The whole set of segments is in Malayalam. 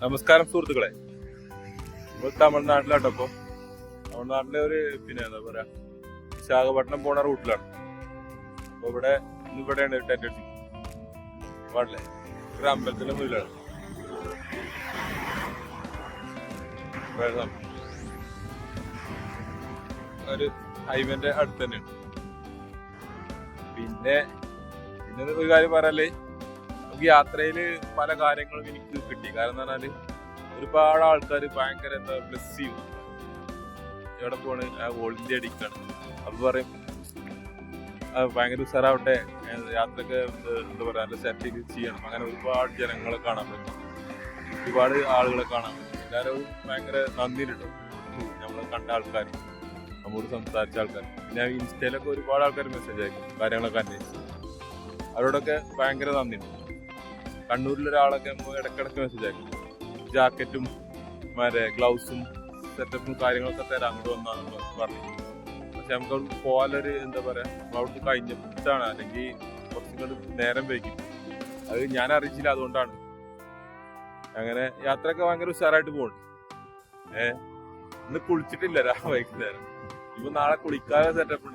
നമസ്കാരം സുഹൃത്തുക്കളെ. നമ്മൾ തമിഴ്നാട്ടിലാട്ടോ ഇപ്പോൾ തമിഴ്നാട്ടിലെ ഒരു പിന്നെ എന്താ പറയാ വിശാഖപട്ടണം പോണ റൂട്ടിലാണ്. അപ്പൊ ഇവിടെ ഇന്ന് ഇവിടെയാണ് ടെന്റ് അടിച്ചത് പാടില്ലേ ഒരു അമ്പലത്തിന്റെ മുന്നിലാണ്. ഇവിടെ ഒരു ഹൈവേന്റെ അടുത്ത് തന്നെയാണ്. പിന്നെ പിന്നെ ഒരു കാര്യം പറയാല്ലേ നമുക്ക് യാത്രയിൽ പല കാര്യങ്ങളും എനിക്ക് കിട്ടി. കാരണം എന്ന് പറഞ്ഞാൽ ഒരുപാട് ആൾക്കാർ ഭയങ്കര എന്താ ബ്ലസ് ചെയ്യും. എവിടെ പോണ്? ആ ഇന്ത്യ അടിക്കാണ് അപ്പൊ പറയും ഭയങ്കര ഉഷാറാവട്ടെ. ഏ, യാത്രയ്ക്ക് എന്താ പറയാ നല്ല സെറ്റിംഗ് ചെയ്യണം. അങ്ങനെ ഒരുപാട് ജനങ്ങളെ കാണാൻ പറ്റും. ഒരുപാട് ആളുകളെ കാണാൻ പറ്റും. എല്ലാവരും ഭയങ്കര നന്ദി കിട്ടും നമ്മൾ കണ്ട ആൾക്കാർ നമ്മോട് സംസാരിച്ച ആൾക്കാർ പിന്നെ ഇൻസ്റ്റയിലൊക്കെ ഒരുപാട് ആൾക്കാർ മെസ്സേജ് അയക്കും കാര്യങ്ങളൊക്കെ അന്വേഷിച്ചു. അവരോടൊക്കെ ഭയങ്കര നന്ദിയുണ്ട്. കണ്ണൂരിലെ നമ്മൾ നമ്മ ഇടക്കിടക്ക് മെസ്സേജ് അയക്കും. ജാക്കറ്റും മറ്റേ ഗ്ലൗസും സെറ്റപ്പും കാര്യങ്ങളൊക്കെ തരാം അങ്ങോട്ട് വന്നാന്ന് പറഞ്ഞു പക്ഷെ നമുക്ക് അവിടെ പോകാനൊരു എന്താ പറയാ അവിടുന്ന് കഴിഞ്ഞിട്ടാണ്. അല്ലെങ്കിൽ കുറച്ചും കൂടി നേരം വൈകി അത് ഞാൻ അറിയിച്ചില്ല അതുകൊണ്ടാണ്. അങ്ങനെ യാത്രയൊക്കെ ഭയങ്കര ഉഷാറായിട്ട് പോകുന്നു ഏ? ഇന്ന് കുളിച്ചിട്ടില്ല രാ വൈകുന്നേരം. ഇപ്പൊ നാളെ കുളിക്കാതെ സെറ്റപ്പ്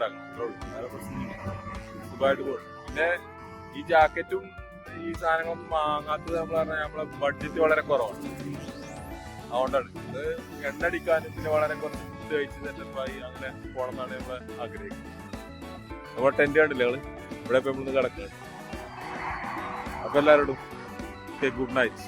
പ്രശ്നമൊന്നുമില്ല. സുഖമായിട്ട് പോകും പിന്നെ ഈ ജാക്കറ്റും ഈ സാധനങ്ങളൊന്നും വാങ്ങാത്തത് നമ്മൾ പറഞ്ഞാൽ നമ്മളെ ബഡ്ജറ്റ് വളരെ കുറവാണ്. അതുകൊണ്ടാണ്. ഇത് എണ്ണ അടിക്കാനും പിന്നെ വളരെ കുറച്ച് ഫുഡ് കഴിച്ച് സെറ്റപ്പായി അങ്ങനെ പോകണമെന്നാണ് നമ്മൾ ആഗ്രഹിക്കുന്നത്. നമ്മുടെ ടെന്റ് കണ്ടില്ലേ ഞങ്ങൾ ഇവിടെ ഇപ്പം നമ്മൾ കിടക്കുന്നത് അപ്പം എല്ലാവരോടും ഗുഡ് നൈറ്റ്